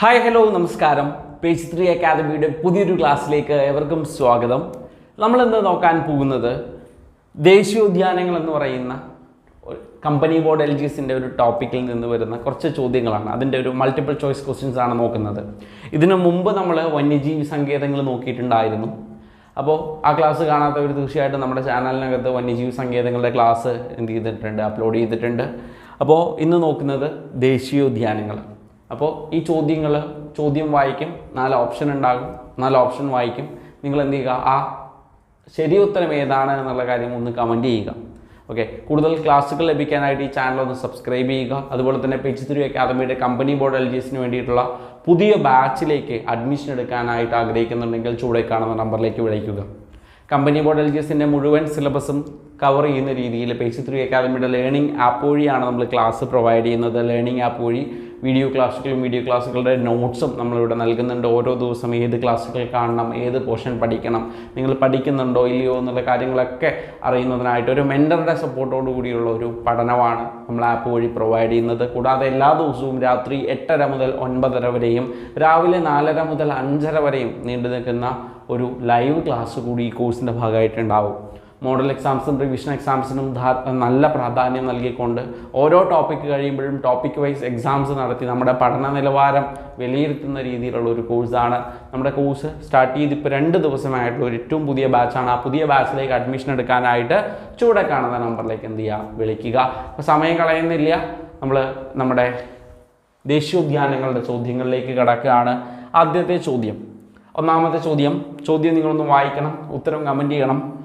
Hi hello നമസ്കാരം. Page three അക്കാദമിയുടെ പുതിയൊരു ക്ലാസ്സിലേക്ക് ഏവർക്കും സ്വാഗതം. നമ്മൾ ഇന്ന് നോക്കാൻ പോകുന്നത് ദേശീയോദ്യാനങ്ങൾ എന്ന് പറയുന്ന കമ്പനി ബോർഡ് എൽ ജി എസിന്റെ ഒരു ടോപ്പിക്കിൽ നിന്ന് വരുന്ന കുറച്ച് ചോദ്യങ്ങളാണ്. അതിന്റെ ഒരു മൾട്ടിപ്പിൾ ചോയ്സ് ക്വസ്റ്റ്യൻസ് ആണ് നോക്കുന്നത്. ഇതിനു മുമ്പ് നമ്മൾ വന്യജീവി സങ്കേതങ്ങൾ നോക്കിയിട്ടുണ്ടായിരുന്നു. അപ്പോൾ ആ ക്ലാസ് കാണാത്തവർ തീർച്ചയായിട്ടും നമ്മുടെ ചാനലിനകത്ത് വന്യജീവി സങ്കേതങ്ങളുടെ ക്ലാസ് എന്ത് ചെയ്തിട്ടുണ്ട് അപ്ലോഡ് ചെയ്തിട്ടുണ്ട്. അപ്പോൾ ഇന്ന് നോക്കുന്നത് ദേശീയോദ്യാനങ്ങൾ. അപ്പോൾ ഈ ചോദ്യങ്ങൾ ചോദ്യം വായിക്കും നാല് ഓപ്ഷൻ ഉണ്ടാകും നാല് ഓപ്ഷൻ വായിക്കും. നിങ്ങൾ എന്ത് ചെയ്യുക? ആ ശരി ഉത്തരം ഏതാണ് എന്നുള്ള കാര്യം ഒന്ന് കമന്റ് ചെയ്യുക. ഓക്കെ കൂടുതൽ ക്ലാസ്സുകൾ ലഭിക്കാനായിട്ട് ഈ ചാനൽ ഒന്ന് സബ്സ്ക്രൈബ് ചെയ്യുക. അതുപോലെ തന്നെ പേജ് അക്കാദമിയുടെ കമ്പനി ബോർഡ് എൽ ജി എസിന് വേണ്ടിയിട്ടുള്ള പുതിയ ബാച്ചിലേക്ക് അഡ്മിഷൻ എടുക്കാനായിട്ട് ആഗ്രഹിക്കുന്നുണ്ടെങ്കിൽ ചൂടെ കാണുന്ന നമ്പറിലേക്ക് വിളിക്കുക. കമ്പനി ബോർഡ് എൽ ജി എസിന്റെ മുഴുവൻ സിലബസും കവർ ചെയ്യുന്ന രീതിയിൽ പേജ് അക്കാദമിയുടെ ലേണിംഗ് ആപ്പ് വഴിയാണ് നമ്മൾ ക്ലാസ് പ്രൊവൈഡ് ചെയ്യുന്നത്. ലേണിംഗ് ആപ്പ് വഴി വീഡിയോ ക്ലാസ്സുകളും വീഡിയോ ക്ലാസ്സുകളുടെ നോട്ട്സും നമ്മളിവിടെ നൽകുന്നുണ്ട്. ഓരോ ദിവസം ഏത് ക്ലാസ്സുകൾ കാണണം ഏത് പോർഷൻ പഠിക്കണം നിങ്ങൾ പഠിക്കുന്നുണ്ടോ ഇല്ലയോ എന്നുള്ള കാര്യങ്ങളൊക്കെ അറിയുന്നതിനായിട്ട് ഒരു മെന്ററുടെ സപ്പോർട്ടോടു കൂടിയുള്ള ഒരു പഠനമാണ് നമ്മൾ ആപ്പ് വഴി പ്രൊവൈഡ് ചെയ്യുന്നത്. കൂടാതെ എല്ലാ ദിവസവും രാത്രി എട്ടര മുതൽ ഒൻപതര വരെയും രാവിലെ നാലര മുതൽ അഞ്ചര വരെയും നീണ്ടു നിൽക്കുന്ന ഒരു ലൈവ് ക്ലാസ് കൂടി ഈ കോഴ്സിന്റെ ഭാഗമായിട്ടുണ്ടാവും. മോഡൽ എക്സാംസും റിവിഷൻ എക്സാംസിനും നല്ല പ്രാധാന്യം നൽകിക്കൊണ്ട് ഓരോ ടോപ്പിക്ക് കഴിയുമ്പോഴും ടോപ്പിക് വൈസ് എക്സാംസ് നടത്തി നമ്മുടെ പഠന നിലവാരം വിലയിരുത്തുന്ന രീതിയിലുള്ള ഒരു കോഴ്സാണ് നമ്മുടെ കോഴ്സ് സ്റ്റാർട്ട് ചെയ്ത് ഇപ്പോൾ രണ്ട് ദിവസമായിട്ടുള്ള ഒരു ഏറ്റവും പുതിയ ബാച്ചാണ് ആ പുതിയ ബാച്ചിലേക്ക് അഡ്മിഷൻ എടുക്കാനായിട്ട് ചൂടെ കാണുന്ന നമ്പറിലേക്ക് എന്ത് ചെയ്യുക വിളിക്കുക. അപ്പോൾ സമയം കളയുന്നില്ല. നമ്മൾ നമ്മുടെ ദേശീയോദ്യാനങ്ങളുടെ ചോദ്യങ്ങളിലേക്ക് കിടക്കുകയാണ്. ആദ്യത്തെ ചോദ്യം. ഒന്നാമത്തെ ചോദ്യം. ചോദ്യം നിങ്ങളൊന്ന് വായിക്കണം. ഉത്തരം കമന്റ് ചെയ്യണം.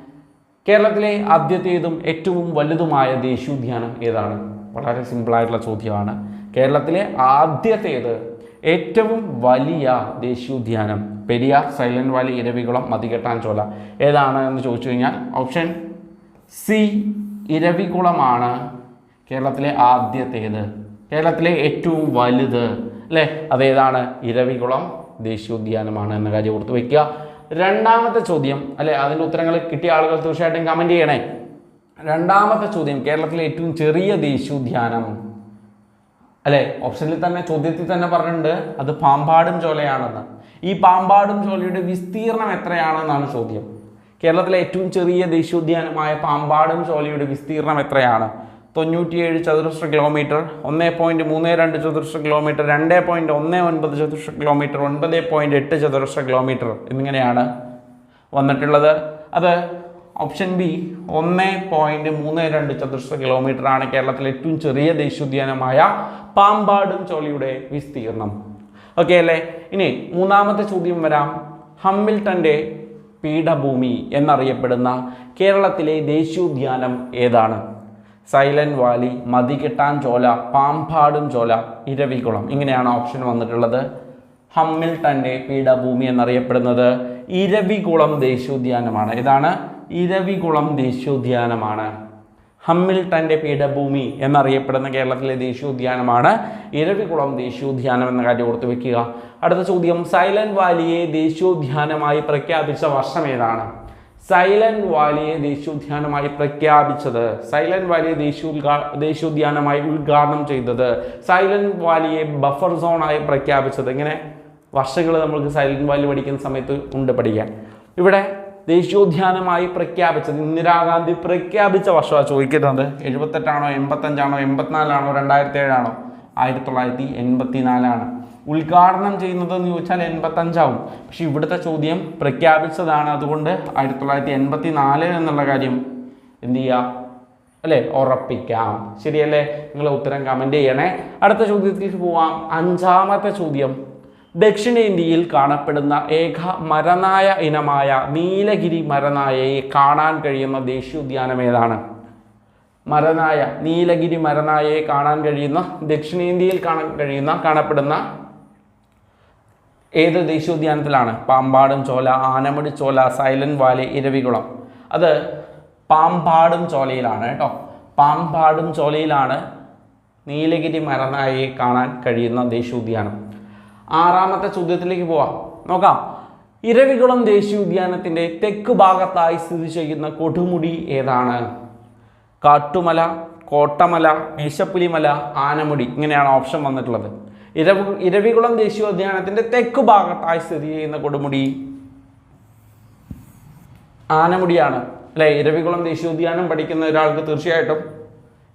കേരളത്തിലെ ആദ്യത്തേതും ഏറ്റവും വലുതുമായ ദേശീയോദ്യാനം ഏതാണ്? വളരെ സിമ്പിളായിട്ടുള്ള ചോദ്യമാണ്. കേരളത്തിലെ ആദ്യത്തേത് ഏറ്റവും വലിയ ദേശീയോദ്യാനം പെരിയാർ സൈലന്റ് വാലി ഇരവികുളം മതികെട്ടാഞ്ചോല ഏതാണ് എന്ന് ചോദിച്ചു കഴിഞ്ഞാൽ ഓപ്ഷൻ സി ഇരവികുളമാണ് കേരളത്തിലെ ആദ്യത്തേത്. കേരളത്തിലെ ഏറ്റവും വലുത് അല്ലേ? അതേതാണ്? ഇരവികുളം ദേശീയോദ്യാനമാണ് എന്ന കാര്യം ഓർത്ത് വയ്ക്കുക രണ്ടാമത്തെ ചോദ്യം അല്ലെ? അതിന്റെ ഉത്തരങ്ങൾ കിട്ടിയ ആളുകൾ തീർച്ചയായിട്ടും കമന്റ് ചെയ്യണേ. രണ്ടാമത്തെ ചോദ്യം കേരളത്തിലെ ഏറ്റവും ചെറിയ ദേശീയോദ്യാനം അല്ലെ? ഓപ്ഷനിൽ തന്നെ ചോദ്യത്തിൽ തന്നെ പറഞ്ഞിട്ടുണ്ട് അത് പാമ്പാടും ചോലയാണെന്ന്. ഈ പാമ്പാടും ചോലയുടെ വിസ്തീർണം എത്രയാണെന്നാണ് ചോദ്യം. കേരളത്തിലെ ഏറ്റവും ചെറിയ ദേശീയോദ്യാനമായ പാമ്പാടും ചോലയുടെ വിസ്തീർണം എത്രയാണ്? തൊണ്ണൂറ്റിയേഴ് ചതുരശ്ര കിലോമീറ്റർ ഒന്ന് പോയിന്റ് മൂന്ന് രണ്ട് ചതുരശ്ര കിലോമീറ്റർ രണ്ട് പോയിന്റ് ഒന്ന് ഒൻപത് ചതുരശ്ര കിലോമീറ്റർ ഒൻപത് പോയിന്റ് എട്ട് ചതുരശ്ര കിലോമീറ്റർ എന്നിങ്ങനെയാണ് വന്നിട്ടുള്ളത്. അത് ഓപ്ഷൻ ബി ഒന്ന് പോയിന്റ് മൂന്ന് രണ്ട് ചതുരശ്ര കിലോമീറ്റർ ആണ് കേരളത്തിലെ ഏറ്റവും ചെറിയ ദേശീയോദ്യാനമായ പാമ്പാടും ചോളിയുടെ വിസ്തീർണം ഓക്കെ അല്ലേ? ഇനി മൂന്നാമത്തെ ചോദ്യം വരാം. ഹമ്മിൽട്ടന്റെ പീഠഭൂമി എന്നറിയപ്പെടുന്ന കേരളത്തിലെ ദേശീയോദ്യാനം ഏതാണ്? Silent valley Mathikettan Shola Pambadum Shola Eravikulam. ഇങ്ങനെയാണ് ഓപ്ഷൻ വന്നിട്ടുള്ളത്. ഹമ്മിൽട്ടന്റെ പീഠഭൂമി എന്നറിയപ്പെടുന്നത്. ഇരവികുളം ദേശീയോദ്യാനമാണ്. ഇതാണ് ഇരവികുളം ദേശീയോദ്യാനമാണ്. ഹമ്മിൽട്ടന്റെ പീഠഭൂമി എന്നറിയപ്പെടുന്ന കേരളത്തിലെ ദേശീയോദ്യാനമാണ് ഇരവികുളം ദേശീയോദ്യാനം എന്ന കാര്യം ഓർത്ത് വെക്കുക. അടുത്ത ചോദ്യം. സൈലന്റ് വാലിയെ ദേശീയോദ്യാനമായി പ്രഖ്യാപിച്ച വർഷം ഏതാണ്? സൈലന്റ് വാലിയെ ദേശീയോദ്യാനമായി പ്രഖ്യാപിച്ചത്. സൈലന്റ് വാലിയെ ദേശീയോദ്ഘാ ദേശീയോദ്യാനമായി ഉദ്ഘാടനം ചെയ്തത്. സൈലന്റ് വാലിയെ ബഫർ സോണായി പ്രഖ്യാപിച്ചത്. ഇങ്ങനെ വർഷങ്ങൾ നമ്മൾക്ക് സൈലന്റ് വാലി പഠിക്കുന്ന സമയത്ത് ഉണ്ട് പഠിക്കാൻ. ഇവിടെ ദേശീയോദ്യാനമായി പ്രഖ്യാപിച്ചത് ഇന്ദിരാഗാന്ധി പ്രഖ്യാപിച്ച വർഷമാണ് ചോദിക്കുന്നത്. എഴുപത്തെട്ടാണോ എൺപത്തഞ്ചാണോ എൺപത്തിനാലാണോ രണ്ടായിരത്തി ഏഴാണോ? ആയിരത്തി തൊള്ളായിരത്തി എൺപത്തി നാലാണ് ഉദ്ഘാടനം ചെയ്യുന്നത് എന്ന് ചോദിച്ചാൽ എൺപത്തഞ്ചാവും. പക്ഷെ ഇവിടുത്തെ ചോദ്യം പ്രഖ്യാപിച്ചതാണ്. അതുകൊണ്ട് ആയിരത്തി തൊള്ളായിരത്തി എൺപത്തി നാല് എന്നുള്ള കാര്യം എന്ത് ചെയ്യുക അല്ലേ? ഉറപ്പിക്കാം. ശരിയല്ലേ? നിങ്ങൾ ഉത്തരം കമന്റ് ചെയ്യണേ. അടുത്ത ചോദ്യത്തിലേക്ക് പോവാം. അഞ്ചാമത്തെ ചോദ്യം. ദക്ഷിണേന്ത്യയിൽ കാണപ്പെടുന്ന ഏക മരനായ ഇനമായ നീലഗിരി മരനായയെ കാണാൻ കഴിയുന്ന ദേശീയോദ്യാനം ഏതാണ്? മരനായ നീലഗിരി മരനായയെ കാണാൻ കഴിയുന്ന ദക്ഷിണേന്ത്യയിൽ കാണാൻ കഴിയുന്ന കാണപ്പെടുന്ന ഏത് ദേശീയോദ്യാനത്തിലാണ്? Pambadum Shola Anamudi Shola silent valley Eravikulam. അത് പാമ്പാടും ചോലയിലാണ് കേട്ടോ. പാമ്പാടും ചോലയിലാണ് നീലഗിരി മരനായയെ കാണാൻ കഴിയുന്ന ദേശീയോദ്യാനം. ആറാമത്തെ ചോദ്യത്തിലേക്ക് പോവാം. നോക്കാം. ഇരവികുളം ദേശീയോദ്യാനത്തിന്റെ തെക്ക് ഭാഗത്തായി സ്ഥിതി ചെയ്യുന്ന കൊടുമുടി ഏതാണ്? കാട്ടുമല കോട്ടമല മീശപ്പുലിമല ആനമുടി. ഇങ്ങനെയാണ് ഓപ്ഷൻ വന്നിട്ടുള്ളത്. ഇരവ ഇരവികുളം ദേശീയോദ്യാനത്തിന്റെ തെക്ക് ഭാഗത്തായി സ്ഥിതി ചെയ്യുന്ന കൊടുമുടി. ആനമുടിയാണ് അല്ലെ? ഇരവികുളം ദേശീയോദ്യാനം പഠിക്കുന്ന ഒരാൾക്ക് തീർച്ചയായിട്ടും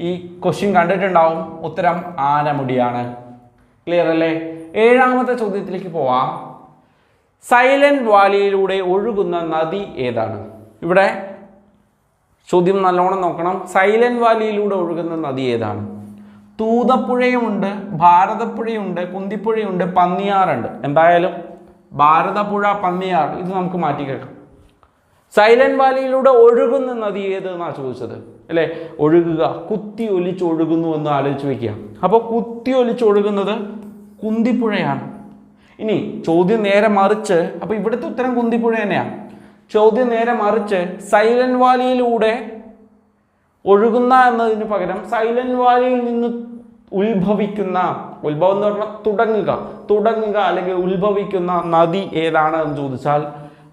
ഈ ക്വസ്റ്റ്യൻ കണ്ടിട്ടുണ്ടാവും. ഉത്തരം ആനമുടിയാണ്. ക്ലിയർ അല്ലേ? ഏഴാമത്തെ ചോദ്യത്തിലേക്ക് പോവാം. സൈലന്റ് വാലിയിലൂടെ ഒഴുകുന്ന നദി ഏതാണ്? ഇവിടെ ചോദ്യം നല്ലോണം നോക്കണം. സൈലന്റ് വാലിയിലൂടെ ഒഴുകുന്ന നദി ഏതാണ്? തൂതപ്പുഴയുമുണ്ട് ഭാരതപ്പുഴയുണ്ട് കുന്തിപ്പുഴയുണ്ട് പന്നിയാറുണ്ട്. എന്തായാലും ഭാരതപ്പുഴ പന്നിയാർ ഇത് നമുക്ക് മാറ്റി കേൾക്കാം. സൈലന്റ് വാലിയിലൂടെ ഒഴുകുന്ന നദി ഏത് എന്നാ ചോദിച്ചത്? അല്ലേ? ഒഴുകുക. കുത്തി ഒലിച്ച് ഒഴുകുന്നു എന്ന് ആലോചിച്ച് വെക്കുക. അപ്പോൾ കുത്തി ഒലിച്ച് ഒഴുകുന്നത് കുന്തിപ്പുഴയാണ്. ഇനി ചോദ്യം നേരെ മറിച്ച് അപ്പോൾ ഇവിടുത്തെ ഉത്തരം കുന്തിപ്പുഴ തന്നെയാണ് ചോദ്യം നേരെ മറിച്ച് സൈലന്റ് വാലിയിലൂടെ ഒഴുകുന്ന എന്നതിന് പകരം സൈലന്റ് വാലിയിൽ നിന്ന് ഉത്ഭവിക്കുന്ന ഉത്ഭവം എന്ന് പറഞ്ഞാൽ തുടങ്ങുക തുടങ്ങുക അല്ലെങ്കിൽ ഉത്ഭവിക്കുന്ന നദി ഏതാണ് എന്ന് ചോദിച്ചാൽ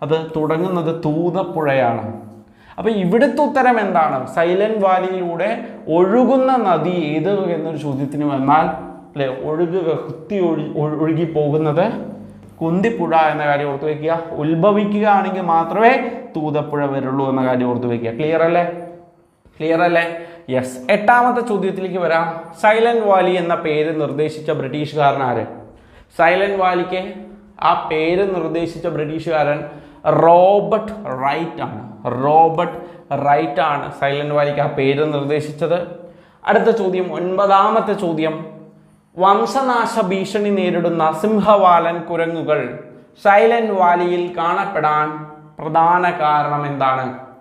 അത് തുടങ്ങുന്നത് തൂതപ്പുഴയാണ്. അപ്പൊ ഇവിടുത്തെ ഉത്തരം എന്താണ്? സൈലന്റ് വാലിയിലൂടെ ഒഴുകുന്ന നദി ഏത് എന്നൊരു ചോദ്യത്തിന് വന്നാൽ അല്ലെ ഒഴുകുക കുത്തി ഒഴു ഒഴു- ഒഴുകി പോകുന്നത് കുന്തിപ്പുഴ എന്ന കാര്യം ഓർത്ത് വെക്കുക. ഉത്ഭവിക്കുകയാണെങ്കിൽ മാത്രമേ തൂതപ്പുഴ വരുള്ളൂ എന്ന കാര്യം ഓർത്ത് വെക്കുക. ക്ലിയർ അല്ലേ? ക്ലിയർ അല്ലേ? യെസ് എട്ടാമത്തെ ചോദ്യത്തിലേക്ക് വരാം. സൈലന്റ് വാലി എന്ന പേര് നിർദ്ദേശിച്ച ബ്രിട്ടീഷുകാരൻ ആര്? സൈലന്റ് വാലിക്ക് ആ പേര് നിർദ്ദേശിച്ച ബ്രിട്ടീഷുകാരൻ റോബർട്ട് റൈറ്റ് ആണ്. റോബർട്ട് റൈറ്റ് ആണ് സൈലന്റ് വാലിക്ക് ആ പേര് നിർദ്ദേശിച്ചത്. അടുത്ത ചോദ്യം ഒൻപതാമത്തെ ചോദ്യം. വംശനാശ ഭീഷണി നേരിടുന്ന സിംഹവാലൻ കുരങ്ങുകൾ സൈലന്റ് വാലിയിൽ കാണപ്പെടാൻ പ്രധാന കാരണം എന്താണ്?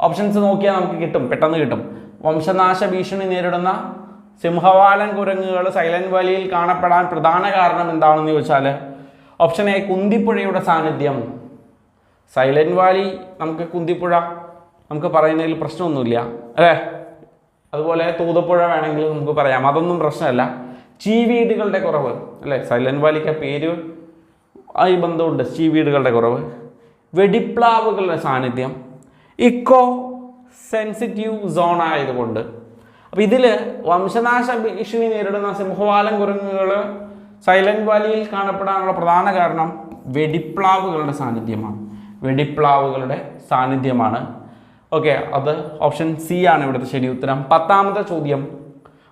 ഓപ്ഷൻസ് നോക്കിയാൽ നമുക്ക് കിട്ടും പെട്ടെന്ന് കിട്ടും. വംശനാശ ഭീഷണി നേരിടുന്ന സിംഹവാലൻ കുരങ്ങുകൾ സൈലന്റ് വാലിയിൽ കാണപ്പെടാൻ പ്രധാന കാരണം എന്താണെന്ന് ചോദിച്ചാൽ ഓപ്ഷൻ എ കുന്തിപ്പുഴയുടെ സാന്നിധ്യം. സൈലന്റ് വാലി നമുക്ക് കുന്തിപ്പുഴ നമുക്ക് പറയുന്നതിൽ പ്രശ്നമൊന്നുമില്ല അല്ലേ? അതുപോലെ തൂതപ്പുഴ വേണമെങ്കിൽ നമുക്ക് പറയാം അതൊന്നും പ്രശ്നമല്ല. ചീവീടുകളുടെ കുറവ് അല്ലേ? സൈലന്റ് വാലിക്ക് പേര് ആയി ബന്ധമുണ്ട് ചീവീടുകളുടെ കുറവ്. വെടിപ്ലാവുകളുടെ സാന്നിധ്യം. ഇക്കോ സെൻസിറ്റീവ് സോൺ ആയതുകൊണ്ട്. അപ്പോൾ ഇതിൽ വംശനാശ ഭീഷണി നേരിടുന്ന സിംഹവാലൻ കുരങ്ങുകൾ സൈലന്റ് വാലിയിൽ കാണപ്പെടാനുള്ള പ്രധാന കാരണം വെടിപ്ലാവുകളുടെ സാന്നിധ്യമാണ്. വെടിപ്ലാവുകളുടെ സാന്നിധ്യമാണ്. ഓക്കെ അത് ഓപ്ഷൻ സി ആണ് ഇവിടുത്തെ ശരി ഉത്തരം. പത്താമത്തെ ചോദ്യം.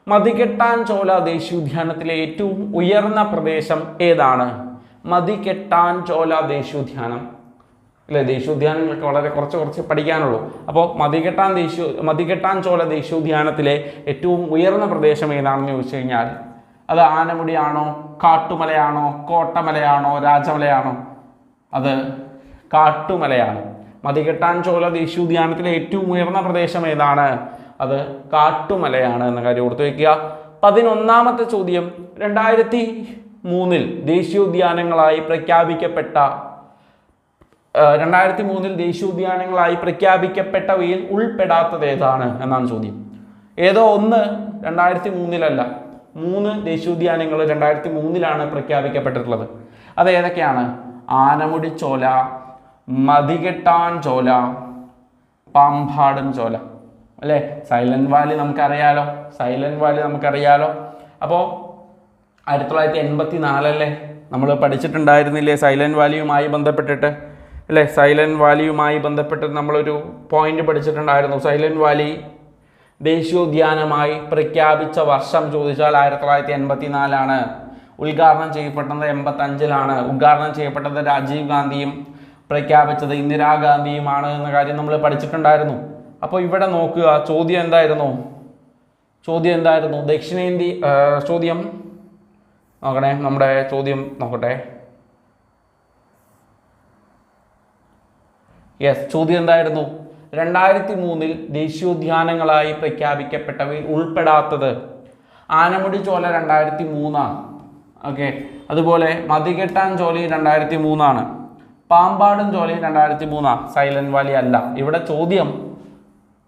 മതികെട്ടാൻ ചോല ദേശീയോദ്യാനത്തിലെ ഏറ്റവും ഉയർന്ന പ്രദേശം ഏതാണ്? മതികെട്ടാൻ ചോല ദേശീയോദ്യാനം. അല്ലേ? ദേശീയോദ്യാനങ്ങളൊക്കെ വളരെ കുറച്ച് കുറച്ച് പഠിക്കാനുള്ളൂ. അപ്പോൾ മതികെട്ടാൻ ദേശീയ മതികെട്ടാൻ ചോല ദേശീയോദ്യാനത്തിലെ ഏറ്റവും ഉയർന്ന പ്രദേശം ഏതാണെന്ന് ചോദിച്ചു കഴിഞ്ഞാൽ അത് ആനമുടിയാണോ കാട്ടുമലയാണോ കോട്ടമലയാണോ രാജമലയാണോ? അത് കാട്ടുമലയാണ്. മതികെട്ടാൻ ചോല ദേശീയോദ്യാനത്തിലെ ഏറ്റവും ഉയർന്ന പ്രദേശം ഏതാണ്? അത് കാട്ടുമലയാണ് എന്ന കാര്യം ഓർത്തു വയ്ക്കുക പതിനൊന്നാമത്തെ ചോദ്യം. രണ്ടായിരത്തി മൂന്നിൽ ദേശീയോദ്യാനങ്ങളായി പ്രഖ്യാപിക്കപ്പെട്ട രണ്ടായിരത്തി മൂന്നിൽ ദേശീയോദ്യാനങ്ങളായി പ്രഖ്യാപിക്കപ്പെട്ടവയിൽ ഉൾപ്പെടാത്തത് ഏതാണ് എന്നാണ് ചോദ്യം. ഏതോ ഒന്ന് രണ്ടായിരത്തി മൂന്നിലല്ല മൂന്ന് ദേശീയോദ്യാനങ്ങൾ രണ്ടായിരത്തി മൂന്നിലാണ് പ്രഖ്യാപിക്കപ്പെട്ടിട്ടുള്ളത്. അത് ഏതൊക്കെയാണ്? ആനമുടി ചോല മതികെട്ടാൻ ചോല പാമ്പാടും ചോല. അല്ലേ? സൈലന്റ് വാലി നമുക്കറിയാലോ. സൈലന്റ് വാലി നമുക്കറിയാലോ. അപ്പോൾ ആയിരത്തി തൊള്ളായിരത്തി എൺപത്തി നാലല്ലേ നമ്മൾ പഠിച്ചിട്ടുണ്ടായിരുന്നില്ലേ സൈലന്റ് വാലിയുമായി ബന്ധപ്പെട്ടിട്ട്? അല്ലേ? സൈലന്റ് വാലിയുമായി ബന്ധപ്പെട്ട് നമ്മളൊരു പോയിന്റ് പഠിച്ചിട്ടുണ്ടായിരുന്നു. സൈലന്റ് വാലി ദേശീയോദ്യാനമായി പ്രഖ്യാപിച്ച വർഷം ചോദിച്ചാൽ ആയിരത്തി തൊള്ളായിരത്തി എൺപത്തി നാലാണ് ഉദ്ഘാടനം ചെയ്യപ്പെട്ടത് എൺപത്തഞ്ചിലാണ് ഉദ്ഘാടനം ചെയ്യപ്പെട്ടത് രാജീവ് ഗാന്ധിയും പ്രഖ്യാപിച്ചത് ഇന്ദിരാഗാന്ധിയുമാണ് എന്ന കാര്യം നമ്മൾ പഠിച്ചിട്ടുണ്ടായിരുന്നു. അപ്പോൾ ഇവിടെ നോക്കുക. ചോദ്യം എന്തായിരുന്നു? ചോദ്യം എന്തായിരുന്നു? ദക്ഷിണേന്ത്യ ചോദ്യം? നോക്കണേ നമ്മുടെ ചോദ്യം നോക്കട്ടെ. യെസ് ചോദ്യം എന്തായിരുന്നു? രണ്ടായിരത്തി മൂന്നിൽ ദേശീയോദ്യാനങ്ങളായി പ്രഖ്യാപിക്കപ്പെട്ടവയിൽ ഉൾപ്പെടാത്തത് ആനമുടി ചോല രണ്ടായിരത്തി മൂന്നാണ് ഓക്കെ അതുപോലെ മതികെട്ടാൻ ചോലി രണ്ടായിരത്തി മൂന്നാണ് പാമ്പാടും ചോലി രണ്ടായിരത്തി മൂന്നാണ് സൈലന്റ് വാലി അല്ല. ഇവിടെ ചോദ്യം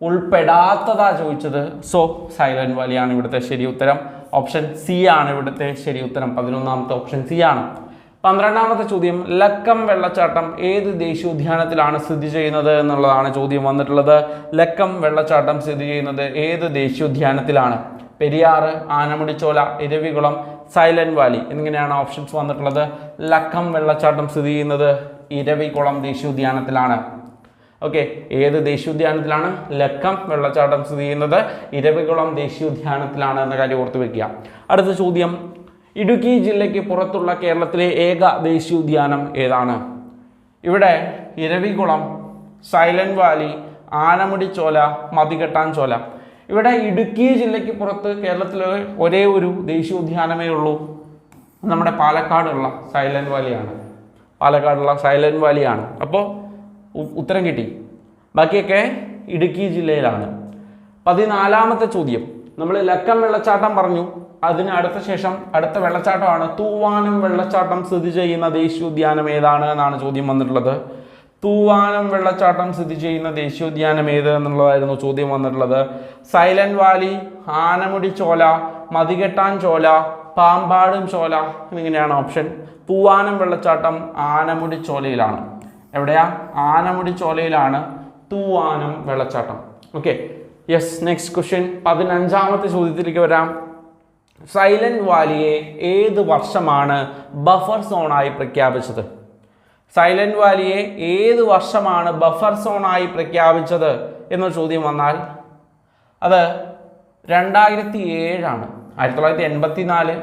ഉൾപ്പെടാത്തതാ ചോദിച്ചത്. സോ സൈലന്റ് വാലിയാണ് ഇവിടുത്തെ ശരി ഉത്തരം. ഓപ്ഷൻ സി ആണ് ഇവിടുത്തെ ശരി ഉത്തരം. പതിനൊന്നാമത്തെ ഓപ്ഷൻ സി ആണ്. പന്ത്രണ്ടാമത്തെ ചോദ്യം ലക്കം വെള്ളച്ചാട്ടം ഏത് ദേശീയോദ്യാനത്തിലാണ് സ്ഥിതി ചെയ്യുന്നത് എന്നുള്ളതാണ് ചോദ്യം വന്നിട്ടുള്ളത്. ലക്കം വെള്ളച്ചാട്ടം സ്ഥിതി ചെയ്യുന്നത് ഏത് ദേശീയോദ്യാനത്തിലാണ്? പെരിയാർ ആനമുടിച്ചോല ഇരവികുളം സൈലന്റ് വാലി എന്നിങ്ങനെയാണ് ഓപ്ഷൻസ് വന്നിട്ടുള്ളത്. ലക്കം വെള്ളച്ചാട്ടം സ്ഥിതി ചെയ്യുന്നത് ഇരവികുളം ദേശീയോദ്യാനത്തിലാണ്. ഓക്കെ ഏത് ദേശീയോദ്യാനത്തിലാണ്? ലക്കം വെള്ളച്ചാട്ടം സ്ഥിതി ചെയ്യുന്നത് ഇരവികുളം ദേശീയോദ്യാനത്തിലാണ് എന്ന കാര്യം ഓർത്ത് വെക്കുക. അടുത്ത ചോദ്യം ഇടുക്കി ജില്ലയ്ക്ക് പുറത്തുള്ള കേരളത്തിലെ ഏക ദേശീയോദ്യാനം ഏതാണ്? ഇവിടെ ഇരവികുളം സൈലന്റ് വാലി ആനമുടി ചോല മതികെട്ടാൻ ചോല. ഇവിടെ ഇടുക്കി ജില്ലയ്ക്ക് പുറത്ത് കേരളത്തിലെ ഒരേ ഒരു ദേശീയോദ്യാനമേ ഉള്ളൂ. നമ്മുടെ പാലക്കാടുള്ള സൈലന്റ് വാലിയാണ്. പാലക്കാടുള്ള സൈലന്റ് വാലിയാണ്. അപ്പോൾ ഉത്തരം കിട്ടി. ബാക്കിയൊക്കെ ഇടുക്കി ജില്ലയിലാണ്. പതിനാലാമത്തെ ചോദ്യം. നമ്മൾ ലക്കം വെള്ളച്ചാട്ടം പറഞ്ഞു. അതിന് അടുത്ത ശേഷം അടുത്ത വെള്ളച്ചാട്ടമാണ് തൂവാനം വെള്ളച്ചാട്ടം സ്ഥിതി ചെയ്യുന്ന ദേശീയോദ്യാനം ഏതാണ് എന്നാണ് ചോദ്യം വന്നിട്ടുള്ളത്. തൂവാനം വെള്ളച്ചാട്ടം സ്ഥിതി ചെയ്യുന്ന ദേശീയോദ്യാനം ഏത് എന്നുള്ളതായിരുന്നു ചോദ്യം വന്നിട്ടുള്ളത്. സൈലന്റ് വാലി ആനമുടി ചോല മതികെട്ടാൻ ചോല പാമ്പാടും ചോല എന്നിങ്ങനെയാണ് ഓപ്ഷൻ. തൂവാനം വെള്ളച്ചാട്ടം ആനമുടി ചോലയിലാണ്. എവിടെയാ? ആനമുടി ചോലയിലാണ് തൂവാനം വെള്ളച്ചാട്ടം. ഓക്കെ. യെസ് നെക്സ്റ്റ് ക്വസ്റ്റ്യൻ പതിനഞ്ചാമത്തെ ചോദ്യത്തിലേക്ക് വരാം. സൈലന്റ് വാലിയെ ഏത് വർഷമാണ് ബഫർ സോണായി പ്രഖ്യാപിച്ചത്? സൈലന്റ് വാലിയെ ഏത് വർഷമാണ് ബഫർ സോണായി പ്രഖ്യാപിച്ചത് എന്ന ചോദ്യം വന്നാൽ അത് രണ്ടായിരത്തി ഏഴാണ് ആയിരത്തി തൊള്ളായിരത്തി എൺപത്തി നാല്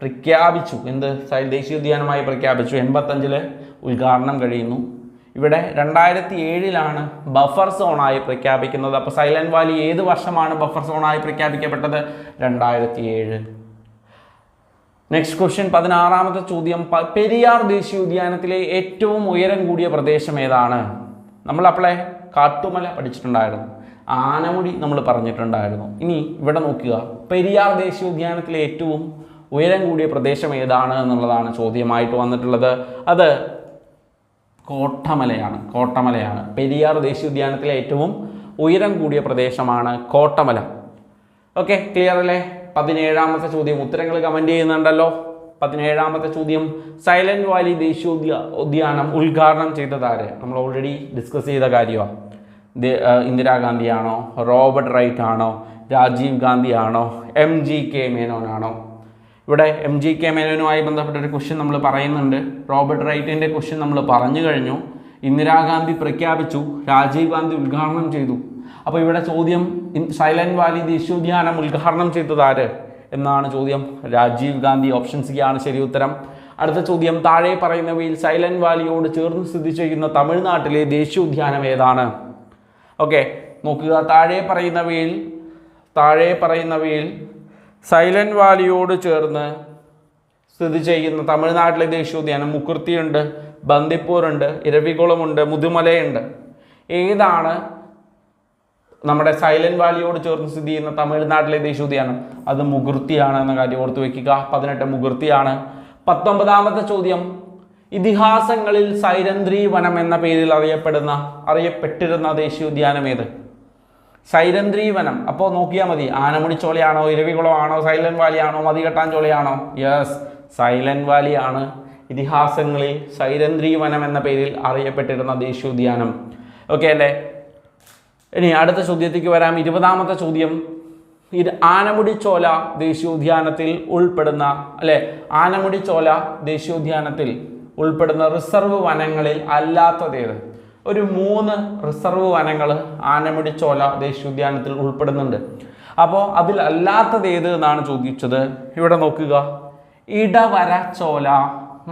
പ്രഖ്യാപിച്ചു. എന്ത്? ദേശീയ ദേശീയോദ്യാനമായി പ്രഖ്യാപിച്ചു. എൺപത്തഞ്ചിൽ ഉദ്ഘാടനം കഴിയുന്നു. ഇവിടെ രണ്ടായിരത്തി ഏഴിലാണ് ബഫർ സോണായി പ്രഖ്യാപിക്കുന്നത്. അപ്പോൾ സൈലന്റ് വാലി ഏത് വർഷമാണ് ബഫർ സോണായി പ്രഖ്യാപിക്കപ്പെട്ടത്? രണ്ടായിരത്തി ഏഴ് നെക്സ്റ്റ് ക്വസ്റ്റ്യൻ പതിനാറാമത്തെ ചോദ്യം. പെരിയാർ ദേശീയോദ്യാനത്തിലെ ഏറ്റവും ഉയരം കൂടിയ പ്രദേശം ഏതാണ്? നമ്മൾ അപ്പോളെ കാട്ടുമല പഠിച്ചിട്ടുണ്ടായിരുന്നു. ആനമുടി നമ്മൾ പറഞ്ഞിട്ടുണ്ടായിരുന്നു. ഇനി ഇവിടെ നോക്കുക. പെരിയാർ ദേശീയോദ്യാനത്തിലെ ഏറ്റവും ഉയരം കൂടിയ പ്രദേശം ഏതാണ് എന്നുള്ളതാണ് ചോദ്യമായിട്ട് വന്നിട്ടുള്ളത്. അത് കോട്ടമലയാണ്. കോട്ടമലയാണ്. പെരിയാർ ദേശീയോദ്യാനത്തിലെ ഏറ്റവും ഉയരം കൂടിയ പ്രദേശമാണ് കോട്ടമല. ഓക്കെ ക്ലിയർ അല്ലേ? പതിനേഴാമത്തെ ചോദ്യം. ഉത്തരങ്ങൾ കമന്റ് ചെയ്യുന്നുണ്ടല്ലോ. പതിനേഴാമത്തെ ചോദ്യം. സൈലന്റ് വാലി ദേശീയോദ്യ ഉദ്യാനം ഉദ്ഘാടനം ചെയ്തതാര് നമ്മൾ ഓൾറെഡി ഡിസ്കസ് ചെയ്ത കാര്യമാണ് ഇന്ദിരാഗാന്ധിയാണോ? റോബർട്ട് റൈറ്റ് ആണോ രാജീവ് ഗാന്ധി ആണോ എം ജി കെ മേനോനാണോ? ഇവിടെ എം ജി കെ മേനോനുമായി ബന്ധപ്പെട്ട ഒരു ക്വസ്റ്റ്യൻ നമ്മൾ പറയുന്നുണ്ട്. റോബർട്ട് റൈറ്റിന്റെ ക്വസ്റ്റ്യൻ നമ്മൾ പറഞ്ഞു കഴിഞ്ഞു. ഇന്ദിരാഗാന്ധി പ്രഖ്യാപിച്ചു. രാജീവ് ഗാന്ധി ഉദ്ഘാടനം ചെയ്തു. അപ്പോൾ ഇവിടെ ചോദ്യം സൈലന്റ് വാലി ദേശീയോദ്യാനം ഉദ്ഘാടനം ചെയ്തത് ആര്? എന്നാണ് ചോദ്യം. രാജീവ് ഗാന്ധി ഓപ്ഷൻ സി ആണ് ശരി ഉത്തരം. അടുത്ത ചോദ്യം താഴെ പറയുന്നവയിൽ സൈലന്റ് വാലിയോട് ചേർന്ന് സ്ഥിതി ചെയ്യുന്ന തമിഴ്നാട്ടിലെ ദേശീയോദ്യാനം ഏതാണ്? ഓക്കെ നോക്കുക. താഴെ പറയുന്നവയിൽ താഴെ പറയുന്നവയിൽ സൈലന്റ് വാലിയോട് ചേർന്ന് സ്ഥിതി ചെയ്യുന്ന തമിഴ്നാട്ടിലെ ദേശീയോദ്യാനം മുക്കുർത്തിയുണ്ട് ബന്ദിപ്പൂറുണ്ട് ഇരവികുളമുണ്ട് മുതുമലയുണ്ട്. ഏതാണ് നമ്മുടെ സൈലന്റ് വാലിയോട് ചേർന്ന് സ്ഥിതി ചെയ്യുന്ന തമിഴ്നാട്ടിലെ ദേശീയോദ്യാനം അത് മുകുർത്തിയാണ് എന്ന കാര്യം ഓർത്ത് വയ്ക്കുക പതിനെട്ട് മുകുർത്തിയാണ്. പത്തൊമ്പതാമത്തെ ചോദ്യം. ഇതിഹാസങ്ങളിൽ സൈരന്ത്രി വനം എന്ന പേരിൽ അറിയപ്പെടുന്ന അറിയപ്പെട്ടിരുന്ന ദേശീയോദ്യാനം ഏത് സൈരന്ത്രി വനം അപ്പോൾ നോക്കിയാൽ മതി. ആനമുടിച്ചോലയാണോ ഇരവികുളമാണോ സൈലന്റ് വാലിയാണോ മതികെട്ടാൻ ചോലയാണോ? യെസ് സൈലന്റ് വാലിയാണ് ഇതിഹാസങ്ങളിൽ സൈരന്ത്രി വനം എന്ന പേരിൽ അറിയപ്പെട്ടിരുന്ന ദേശീയോദ്യാനം ഓക്കെ അല്ലേ? ഇനി അടുത്ത ചോദ്യത്തേക്ക് വരാം. ഇരുപതാമത്തെ ചോദ്യം. ഇത് ആനമുടി ചോല ദേശീയോദ്യാനത്തിൽ ഉൾപ്പെടുന്ന അല്ലെ? ആനമുടി ചോല ദേശീയോദ്യാനത്തിൽ ഉൾപ്പെടുന്ന റിസർവ് വനങ്ങളിൽ അല്ലാത്തതേത് ഒരു മൂന്ന് റിസർവ് വനങ്ങൾ ആനമുടി ചോല ദേശീയോദ്യാനത്തിൽ ഉൾപ്പെടുന്നുണ്ട്. അപ്പോൾ അതിൽ അല്ലാത്തത് ഏത് എന്നാണ് ചോദിച്ചത്? ഇവിടെ നോക്കുക. ഇടവര ചോല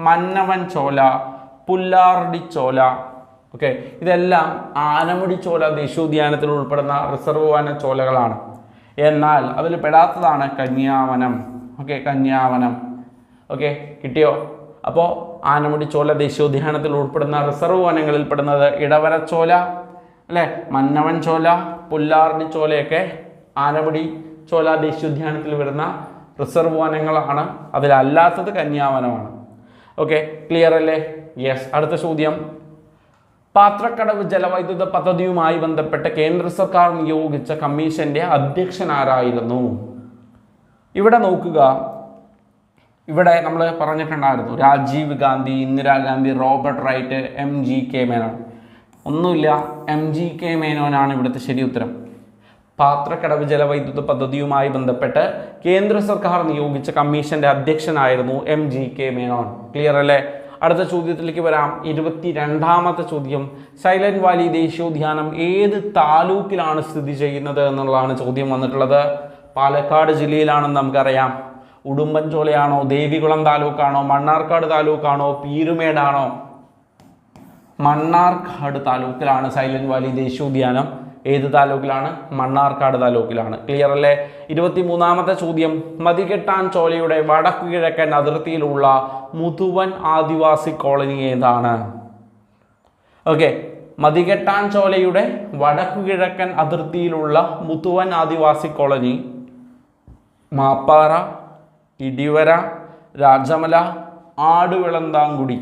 മന്നവൻ ചോല പുല്ലാർടി ചോല ഓക്കെ ഇതെല്ലാം ആനമുടി ചോല ദേശീയോദ്യാനത്തിൽ ഉൾപ്പെടുന്ന റിസർവ് വന ചോലകളാണ്. എന്നാൽ അതിൽ പെടാത്തതാണ് കന്യാവനം ഓക്കെ കന്യാവനം ഓക്കെ കിട്ടിയോ? അപ്പോൾ ആനമുടി ചോല ദേശീയോദ്യാനത്തിൽ ഉൾപ്പെടുന്ന റിസർവ് വനങ്ങളിൽ പെടുന്നത് ഇടവരച്ചോല അല്ലേ? മന്നവൻ ചോല പുല്ലാർടി ചോലയൊക്കെ ആനമുടി ചോല ദേശീയോദ്യാനത്തിൽ വരുന്ന റിസർവ് വനങ്ങളാണ്. അതിലല്ലാത്തത് കന്യാവനമാണ്. ഓക്കെ ക്ലിയർ അല്ലേ? യെസ് അടുത്ത ചോദ്യം. പാത്രക്കടവ് ജലവൈദ്യുത പദ്ധതിയുമായി ബന്ധപ്പെട്ട് കേന്ദ്ര സർക്കാർ നിയോഗിച്ച കമ്മീഷന്റെ അധ്യക്ഷൻ ആരായിരുന്നു ഇവിടെ നോക്കുക. ഇവിടെ നമ്മൾ പറഞ്ഞിട്ടുണ്ടായിരുന്നു Rajiv Gandhi Indira Gandhi Robert Wright M G K Menon. ഒന്നുമില്ല എം ജി കെ മേനോനാണ് ഇവിടുത്തെ ശരി ഉത്തരം. പാത്രക്കടവ് ജലവൈദ്യുത പദ്ധതിയുമായി ബന്ധപ്പെട്ട് കേന്ദ്ര സർക്കാർ നിയോഗിച്ച കമ്മീഷന്റെ അധ്യക്ഷനായിരുന്നു M G K Menon. Clear അല്ലേ? അടുത്ത ചോദ്യത്തിലേക്ക് വരാം. ഇരുപത്തി രണ്ടാമത്തെ ചോദ്യം സൈലന്റ് വാലി ദേശീയോദ്യാനം ഏത് താലൂക്കിലാണ് സ്ഥിതി ചെയ്യുന്നത് എന്നുള്ളതാണ് ചോദ്യം വന്നിട്ടുള്ളത്. പാലക്കാട് ജില്ലയിലാണെന്ന് നമുക്കറിയാം. ഉടുമ്പൻചോലയാണോ ദേവികുളം താലൂക്കാണോ മണ്ണാർക്കാട് താലൂക്കാണോ പീരുമേടാണോ? മണ്ണാർക്കാട് താലൂക്കിലാണ് സൈലന്റ് വാലി ദേശീയോദ്യാനം. ഏത് താലൂക്കിലാണ്? മണ്ണാർക്കാട് താലൂക്കിലാണ്. ക്ലിയർ അല്ലേ? ഇരുപത്തി മൂന്നാമത്തെ ചോദ്യം. മതികെട്ടാൻ ചോലയുടെ വടക്കു കിഴക്കൻ അതിർത്തിയിലുള്ള മുതുവൻ ആദിവാസി കോളനി ഏതാണ്? ഓക്കെ മതികെട്ടാൻ ചോലയുടെ വടക്കു കിഴക്കൻ അതിർത്തിയിലുള്ള മുതുവൻ ആദിവാസി കോളനി മാപ്പാറ ഇടിവര രാജമല ആടുവിളന്താങ്കുടി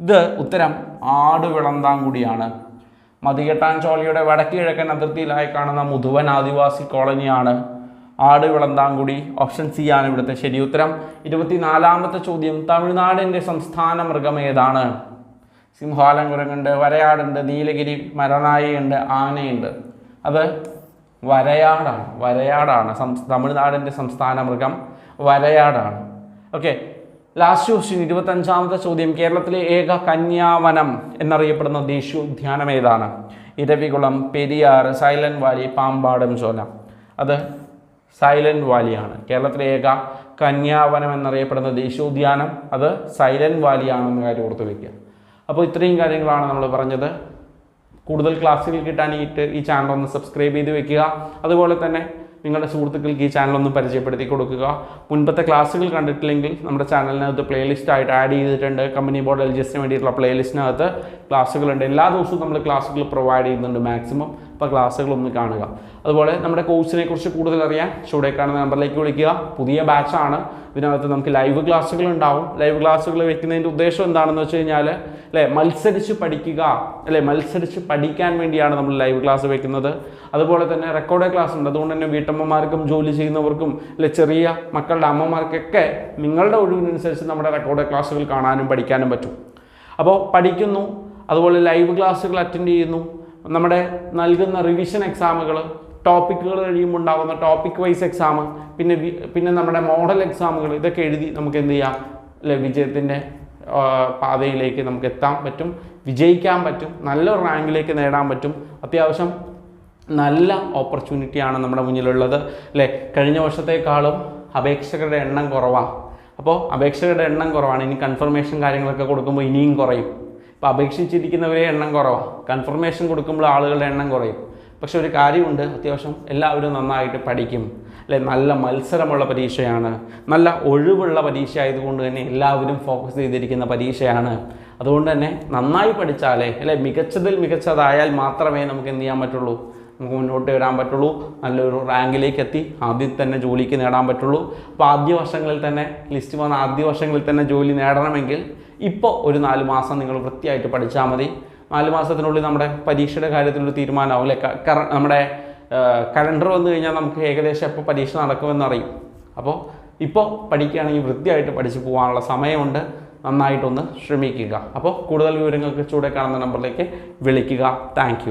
ഇത് ഉത്തരം ആടുവിളന്താങ്കുടിയാണ് മതികെട്ടാൻ ചോലയുടെ വടക്ക് കിഴക്കൻ അതിർത്തിയിലായി കാണുന്ന മുതുവൻ ആദിവാസി കോളനിയാണ് ആടുവിളന്താങ്കുടി ഓപ്ഷൻ സി ആണ് ഇവിടുത്തെ ശരി ഉത്തരം. ഇരുപത്തിനാലാമത്തെ ചോദ്യം തമിഴ്നാടിന്റെ സംസ്ഥാന മൃഗം ഏതാണ്? സിംഹാലം കുരങ്ങുണ്ട് വരയാടുണ്ട് നീലഗിരി മരനായിയുണ്ട് ആനയുണ്ട്. അത് വരയാടാണ് വരയാടാണ് തമിഴ്നാടിന്റെ സംസ്ഥാന മൃഗം വരയാടാണ്. ഓക്കെ ലാസ്റ്റ് ക്വസ്റ്റ്യൻ ഇരുപത്തഞ്ചാമത്തെ ചോദ്യം. കേരളത്തിലെ ഏക കന്യാവനം എന്നറിയപ്പെടുന്ന ദേശീയോദ്യാനം ഏതാണ്? ഇരവികുളം പെരിയാർ സൈലന്റ് വാലി പാമ്പാടം ചോല അത് സൈലന്റ് വാലിയാണ്. കേരളത്തിലെ ഏക കന്യാവനം എന്നറിയപ്പെടുന്ന ദേശീയോദ്യാനം അത് സൈലന്റ് വാലിയാണെന്ന് കാര്യം ഓർത്ത് വയ്ക്കുക അപ്പോൾ ഇത്രയും കാര്യങ്ങളാണ് നമ്മൾ പറഞ്ഞത്. കൂടുതൽ ക്ലാസ്സുകൾ കിട്ടാനായിട്ട് ഈ ചാനൽ ഒന്ന് സബ്സ്ക്രൈബ് ചെയ്ത് വെക്കുക. അതുപോലെ തന്നെ നിങ്ങളുടെ സുഹൃത്തുക്കൾക്ക് ഈ ചാനൽ ഒന്ന് പരിചയപ്പെടുത്തി കൊടുക്കുക. മുൻപത്തെ ക്ലാസ്സുകൾ കണ്ടിട്ടില്ലെങ്കിൽ നമ്മുടെ ചാനലിനകത്ത് പ്ലേലിസ്റ്റ് ആയിട്ട് ആഡ് ചെയ്തിട്ടുണ്ട്. കമ്പനി ബോർഡ് എൽ ജി എസിന് വേണ്ടിയിട്ടുള്ള പ്ലേലിസ്റ്റിനകത്ത് ക്ലാസ്സുകളുണ്ട് എല്ലാ ദിവസവും നമ്മൾ ക്ലാസ്സുകൾ പ്രൊവൈഡ് ചെയ്യുന്നുണ്ട് മാക്സിമം അപ്പോൾ ക്ലാസ്സുകളൊന്ന് കാണുക. അതുപോലെ നമ്മുടെ കോഴ്സിനെ കുറിച്ച് കൂടുതൽ അറിയാൻ ചൂടെ കാണുന്ന നമ്പറിലേക്ക് വിളിക്കുക. പുതിയ ബാച്ചാണ് ഇതിനകത്ത് നമുക്ക് ലൈവ് ക്ലാസ്സുകൾ ഉണ്ടാവും. ലൈവ് ക്ലാസ്സുകൾ വെക്കുന്നതിന്റെ ഉദ്ദേശം എന്താണെന്ന് വെച്ച് കഴിഞ്ഞാൽ അല്ലേ മത്സരിച്ച് പഠിക്കുക. അല്ലേ മത്സരിച്ച് പഠിക്കാൻ വേണ്ടിയാണ് നമ്മൾ ലൈവ് ക്ലാസ് വെക്കുന്നത്. അതുപോലെ തന്നെ റെക്കോർഡ് ക്ലാസ് ഉണ്ട്. അതുകൊണ്ട് തന്നെ വീട്ടമ്മമാർക്കും ജോലി ചെയ്യുന്നവർക്കും അല്ലെ ചെറിയ മക്കളുടെ അമ്മമാർക്കൊക്കെ നിങ്ങളുടെ ഒഴിവിനനുസരിച്ച് നമ്മുടെ റെക്കോർഡ് ക്ലാസ്സുകൾ കാണാനും പഠിക്കാനും പറ്റും. അപ്പോൾ പഠിക്കുന്നു. അതുപോലെ ലൈവ് ക്ലാസ്സുകൾ അറ്റൻഡ് ചെയ്യുന്നു. നമ്മുടെ നൽകുന്ന റിവിഷൻ എക്സാമുകൾ ടോപ്പിക്കുകൾ കഴിയുമ്പോൾ ഉണ്ടാകുന്ന ടോപ്പിക് വൈസ് എക്സാം പിന്നെ പിന്നെ നമ്മുടെ മോഡൽ എക്സാമുകൾ ഇതൊക്കെ എഴുതി നമുക്ക് എന്ത് ചെയ്യാം? അല്ലെ വിജയത്തിന്റെ പാതയിലേക്ക് നമുക്ക് എത്താൻ പറ്റും വിജയിക്കാൻ പറ്റും നല്ലൊരു റാങ്കിലേക്ക് നേടാൻ പറ്റും. അത്യാവശ്യം നല്ല ഓപ്പർച്യൂണിറ്റിയാണ് നമ്മുടെ മുന്നിലുള്ളത്. അല്ലേ കഴിഞ്ഞ വർഷത്തേക്കാളും അപേക്ഷകരുടെ എണ്ണം കുറവാണ് അപ്പോൾ അപേക്ഷകരുടെ എണ്ണം കുറവാണ്. ഇനി കൺഫർമേഷൻ കാര്യങ്ങളൊക്കെ കൊടുക്കുമ്പോൾ ഇനിയും കുറയും. ഇപ്പോൾ അപേക്ഷിച്ചിരിക്കുന്നവരെ എണ്ണം കുറവാണ് കൺഫർമേഷൻ കൊടുക്കുമ്പോൾ ആളുകളുടെ എണ്ണം കുറയും. പക്ഷെ ഒരു കാര്യമുണ്ട് അത്യാവശ്യം എല്ലാവരും നന്നായിട്ട് പഠിക്കും. അല്ലെ നല്ല മത്സരമുള്ള പരീക്ഷയാണ്. നല്ല ഒഴിവുള്ള പരീക്ഷ ആയതുകൊണ്ട് തന്നെ എല്ലാവരും ഫോക്കസ് ചെയ്തിരിക്കുന്ന പരീക്ഷയാണ്. അതുകൊണ്ട് തന്നെ നന്നായി പഠിച്ചാലേ അല്ലെ മികച്ചതിൽ മികച്ചതായാൽ മാത്രമേ നമുക്ക് എന്ത് ചെയ്യാൻ പറ്റുള്ളൂ? നമുക്ക് മുന്നോട്ട് വരാൻ പറ്റുള്ളൂ. നല്ലൊരു റാങ്കിലേക്ക് എത്തി ആദ്യം തന്നെ ജോലിക്ക് നേടാൻ പറ്റുള്ളൂ. അപ്പോൾ ആദ്യ വർഷങ്ങളിൽ തന്നെ ലിസ്റ്റ് വന്ന ആദ്യ വർഷങ്ങളിൽ തന്നെ ജോലി നേടണമെങ്കിൽ ഇപ്പോൾ ഒരു നാല് മാസം നിങ്ങൾ വൃത്തിയായിട്ട് പഠിച്ചാൽ മതി. നാല് മാസത്തിനുള്ളിൽ നമ്മുടെ പരീക്ഷയുടെ കാര്യത്തിലൊരു തീരുമാനമാവും അല്ലെ? നമ്മുടെ കലണ്ടർ വന്നു കഴിഞ്ഞാൽ നമുക്ക് ഏകദേശം എപ്പോൾ പരീക്ഷ നടക്കുമെന്ന് അറിയും. അപ്പോൾ ഇപ്പോൾ പഠിക്കുകയാണെങ്കിൽ വൃത്തിയായിട്ട് പഠിച്ചു പോകാനുള്ള സമയമുണ്ട്. നന്നായിട്ടൊന്ന് ശ്രമിക്കുക. അപ്പോൾ കൂടുതൽ വിവരങ്ങൾക്ക് ചൂടെ കാണുന്ന നമ്പറിലേക്ക് വിളിക്കുക. താങ്ക്